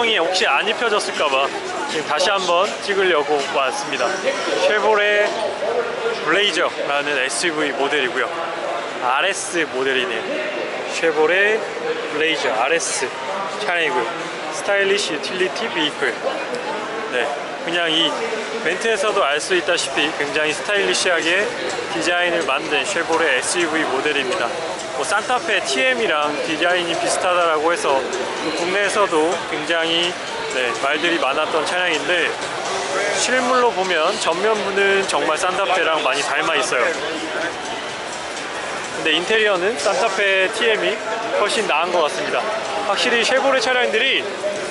가능성이 혹시 안 입혀졌을까봐 지금 다시 한번 찍으려고 왔습니다. 쉐보레 블레이저라는 SUV 모델이고요. RS 모델이네요. 쉐보레 블레이저 RS 차량이고요. 스타일리시 유틸리티 비이클. 네, 그냥 이 멘트에서도 알 수 있다시피 굉장히 스타일리시하게 디자인을 만든 쉐보레 SUV 모델입니다. 뭐 산타페 TM이랑 디자인이 비슷하다라고 해서 그 국내에서도 굉장히 네, 말들이 많았던 차량인데 실물로 보면 전면부는 정말 산타페랑 많이 닮아 있어요. 근데 인테리어는 산타페 TM이 훨씬 나은 것 같습니다. 확실히 쉐보레 차량들이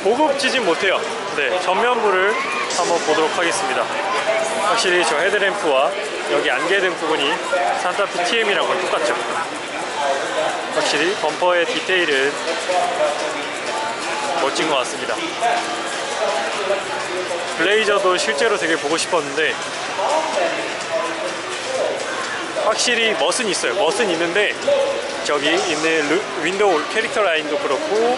고급지진 못해요. 네, 전면부를 한번 보도록 하겠습니다. 확실히 저 헤드램프와 여기 안개등 부분이 산타페 TM이랑 거의 똑같죠. 확실히 범퍼의 디테일은 멋진 것 같습니다. 블레이저도 실제로 되게 보고 싶었는데 확실히 멋은 있어요. 멋은 있는데 저기 있는 루- 윈도우 캐릭터 라인도 그렇고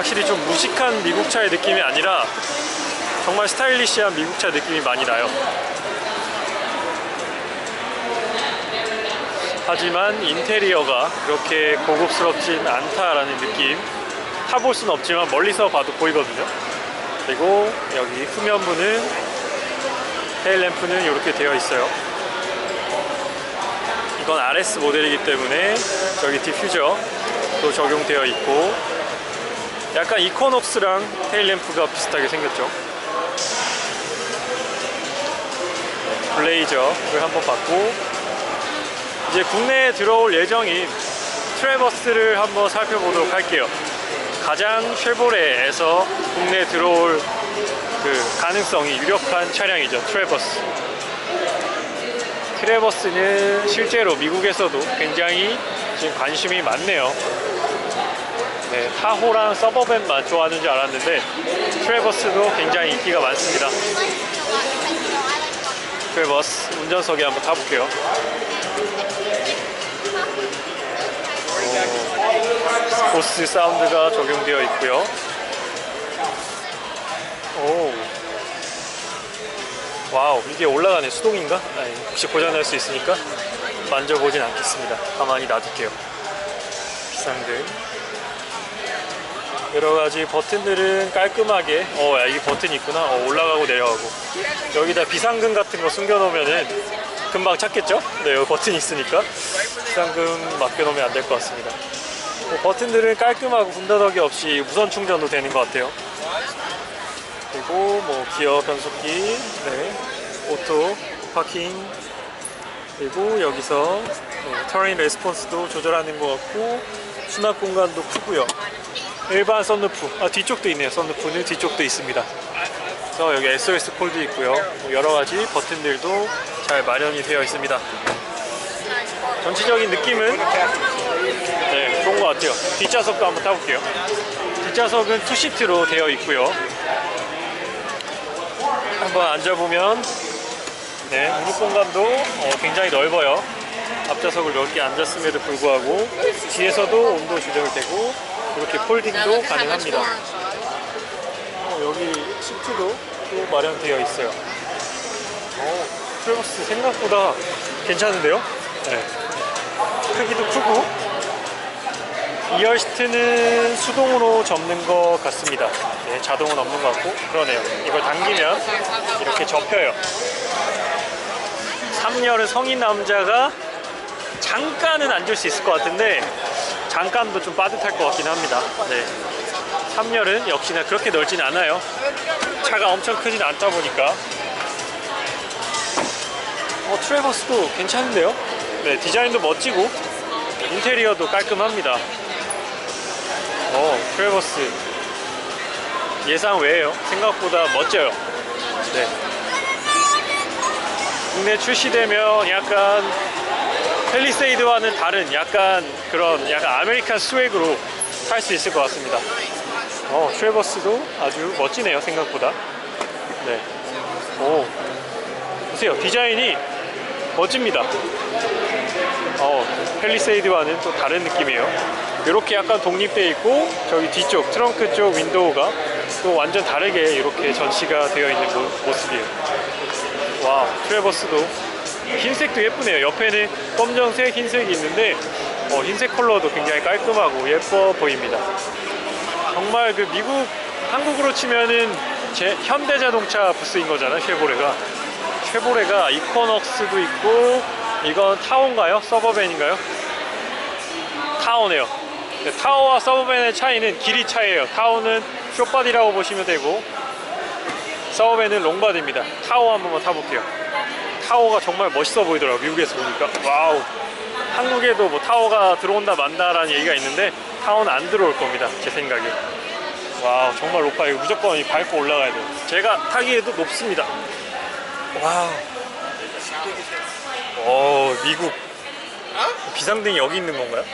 확실히 좀 무식한 미국 차의 느낌이 아니라 정말 스타일리시한 미국 차 느낌이 많이 나요. 하지만 인테리어가 그렇게 고급스럽진 않다라는 느낌 타볼 수는 없지만 멀리서 봐도 보이거든요. 그리고 여기 후면부는 테일램프는 이렇게 되어 있어요. 이건 RS 모델이기 때문에 저기 디퓨저도 적용되어 있고 약간 이코녹스랑 테일램프가 비슷하게 생겼죠. 블레이저를 한번 봤고 이제 국내에 들어올 예정인 트레버스를 한번 살펴보도록 할게요. 가장 쉐보레에서 국내에 들어올 그 가능성이 유력한 차량이죠. 트레버스. 트레버스는 실제로 미국에서도 굉장히 지금 관심이 많네요. 네, 타호랑 서버밴만 좋아하는 줄 알았는데 트레버스도 굉장히 인기가 많습니다. 트레버스 운전석에 한번 타볼게요. 오, 보스 사운드가 적용되어 있고요. 오. 와우, 이게 올라가네. 수동인가? 아니, 혹시 고장날 수 있으니까 만져보진 않겠습니다. 가만히 놔둘게요. 비상등. 여러 가지 버튼들은 깔끔하게, 어, 야, 이 버튼이 있구나. 어, 올라가고 내려가고. 여기다 비상금 같은 거 숨겨놓으면은 금방 찾겠죠? 네, 여기 버튼이 있으니까. 비상금 맡겨놓으면 안 될 것 같습니다. 뭐 버튼들은 깔끔하고 군더더기 없이 무선 충전도 되는 것 같아요. 그리고 뭐 기어 변속기, 네, 오토 파킹, 그리고 여기서 네, 터레인 레스폰스도 조절하는 것 같고 수납 공간도 크고요. 일반 썬루프, 아 뒤쪽도 있네요. 썬루프는 뒤쪽도 있습니다. 그래서 여기 SOS 콜도 있고요. 뭐 여러 가지 버튼들도 잘 마련이 되어 있습니다. 전체적인 느낌은 네, 좋은 것 같아요. 뒷좌석도 한번 타볼게요. 뒷좌석은 투시트로 되어 있고요. 한번 앉아보면 네, 무릎 공간도 어, 굉장히 넓어요. 앞좌석을 넓게 앉았음에도 불구하고 뒤에서도 온도 조절되고 이렇게 폴딩도 가능합니다. 어, 여기 시트도 또 마련되어 있어요. 어, 트레버스 생각보다 괜찮은데요? 네. 크기도 크고 2열 시트는 수동으로 접는 것 같습니다. 네, 자동은 없는 것 같고 그러네요. 이걸 당기면 이렇게 접혀요. 3열은 성인 남자가 잠깐은 앉을 수 있을 것 같은데 잠깐도 좀 빠듯할 것 같긴 합니다. 네. 3열은 역시나 그렇게 넓진 않아요. 차가 엄청 크진 않다 보니까 어, 트레버스도 괜찮은데요? 네, 디자인도 멋지고 인테리어도 깔끔합니다. 어, 트레버스 예상 외예요. 생각보다 멋져요. 네. 국내 출시되면 약간 펠리세이드와는 다른 약간 그런 약간 아메리칸 스웩으로 탈 수 있을 것 같습니다. 어, 트레버스도 아주 멋지네요. 생각보다. 네. 오. 보세요. 디자인이 멋집니다. 어, 펠리세이드와는 또 다른 느낌이에요. 이렇게 약간 독립되어 있고 저기 뒤쪽 트렁크 쪽 윈도우가 또 완전 다르게 이렇게 전시가 되어 있는 모, 모습이에요. 와 트레버스도 흰색도 예쁘네요. 옆에는 검정색, 흰색이 있는데 어, 흰색 컬러도 굉장히 깔끔하고 예뻐 보입니다. 정말 그 미국 한국으로 치면은 제 현대자동차 부스인 거잖아요. 쉐보레가 쉐보레가 이코넉스도 있고 이건 타오인가요? 서버밴인가요? 타오네요. 네, 타오와 서버밴의 차이는 길이 차이예요. 타오는 쇼바디라고 보시면 되고 서버밴은 롱바디입니다. 타오 한 번만 타볼게요. 타오가 정말 멋있어 보이더라고요. 미국에서 보니까 와우. 한국에도 뭐 타오가 들어온다 만다라는 얘기가 있는데 타오는 안 들어올 겁니다. 제 생각에. 와우 정말 높아요. 이거 무조건 이 밟고 올라가야 돼요. 제가 타기에도 높습니다. 와우. 어 미국 비상등이 여기 있는 건가요?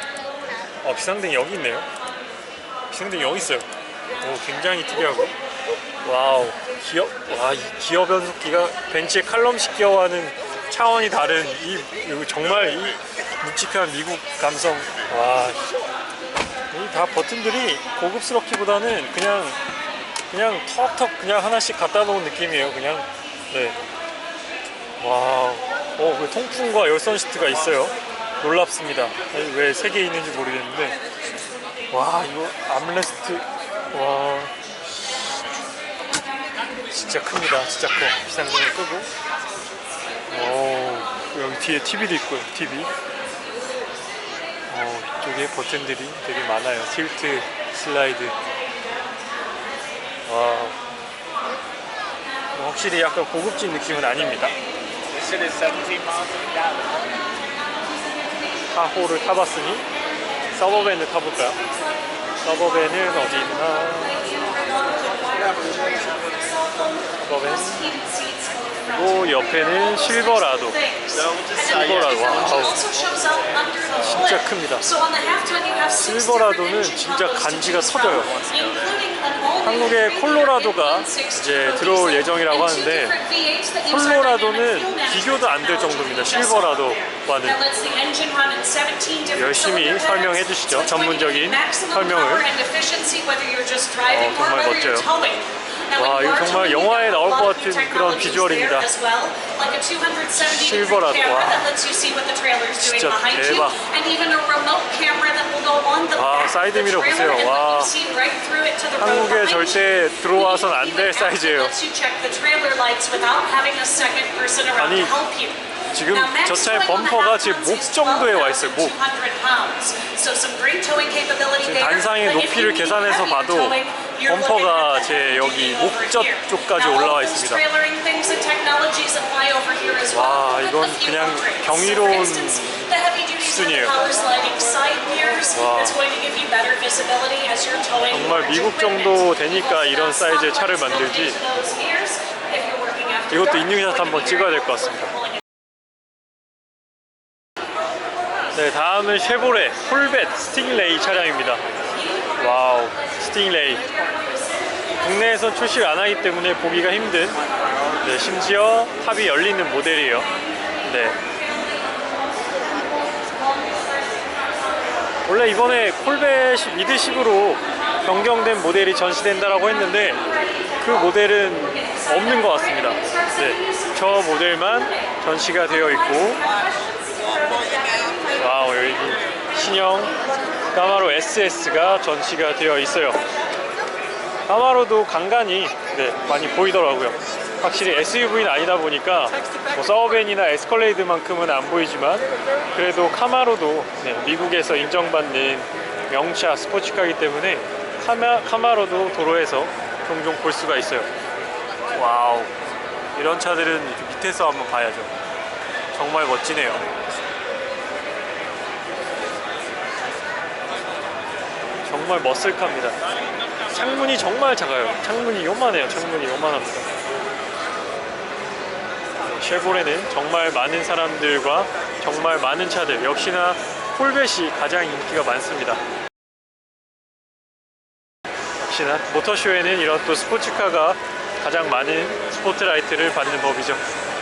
어 비상등이 여기 있네요. 비상등이 여기 있어요. 오 굉장히 특이하고 와우 기어 와이 기어 변속기가 벤츠의 칼럼식 기어와는 차원이 다른 이 이거 정말 이 묵직한 미국 감성 와. 이 다 버튼들이 고급스럽기보다는 그냥 그냥 턱턱 그냥 하나씩 갖다 놓은 느낌이에요. 그냥 네. 와우. 어, 그 통풍과 열선 시트가 있어요. 놀랍습니다. 왜 세 개 있는지 모르겠는데. 와, 이거 암레스트. 와. 진짜 큽니다. 진짜 커. 비상등을 끄고. 오, 여기 뒤에 TV도 있고요. TV. 어, 이쪽에 버튼들이 되게 많아요. 틸트, 슬라이드. 와. 확실히 약간 고급진 느낌은 아닙니다. This shit is 17 miles an hour. 타호를 타봤으니 서버밴을 타볼까요? 서버밴은 어디 있나? 서버밴 그리고 옆에는 실버라도 실버라도 와우 진짜 큽니다. 실버라도는 진짜 간지가 터져요 한국의 콜로라도가 이제 들어올 예정이라고 하는데 콜로라도는 비교도 안 될 정도입니다 실버라도와는 열심히 설명해 주시죠. 전문적인 설명을. 어, 정말 멋져요. 와, 이거 정말 영화에 나올 것 같은 그런 비주얼입니다. 실버라도, 와. 진짜 대박. 와, 사이드 미러 보세요. 와. 한국에 절대 들어와선 안 될 사이즈예요. 아니, 지금 저 차의 범퍼가 제목 정도에 와 있어요. 목. 지금 단상의 높이를 계산해서 봐도 범퍼가 제 여기 목젖 쪽까지 올라와 있습니다. 와, 이건 그냥 경이로운 수준이에요. 와. 정말 미국 정도 되니까 이런 사이즈의 차를 만들지 이것도 인증샷 한번 찍어야 될 것 같습니다. 네, 다음은 쉐보레 폴벳 스팅레이 차량입니다. 와우, 스팅레이. 국내에선 출시를 안 하기 때문에 보기가 힘든, 네, 심지어 탑이 열리는 모델이에요. 네. 원래 이번에 콜벳이 미드십으로 변경된 모델이 전시된다라고 했는데 그 모델은 없는 것 같습니다. 네, 저 모델만 전시가 되어 있고 와우 여기 신형 까마로 SS가 전시가 되어 있어요. 까마로도 간간히 네, 많이 보이더라고요. 확실히 SUV는 아니다 보니까 뭐 서버밴이나 에스컬레이드만큼은 안 보이지만 그래도 카마로도 네, 미국에서 인정받는 명차 스포츠카이기 때문에 카마, 카마로도 도로에서 종종 볼 수가 있어요. 와우 이런 차들은 밑에서 한번 봐야죠. 정말 멋지네요. 정말 머슬카입니다. 창문이 정말 작아요. 창문이 요만해요. 창문이 요만합니다. 쉐보레는 정말 많은 사람들과 정말 많은 차들, 역시나 폴벳이 가장 인기가 많습니다. 역시나 모터쇼에는 이런 또 스포츠카가 가장 많은 스포트라이트를 받는 법이죠.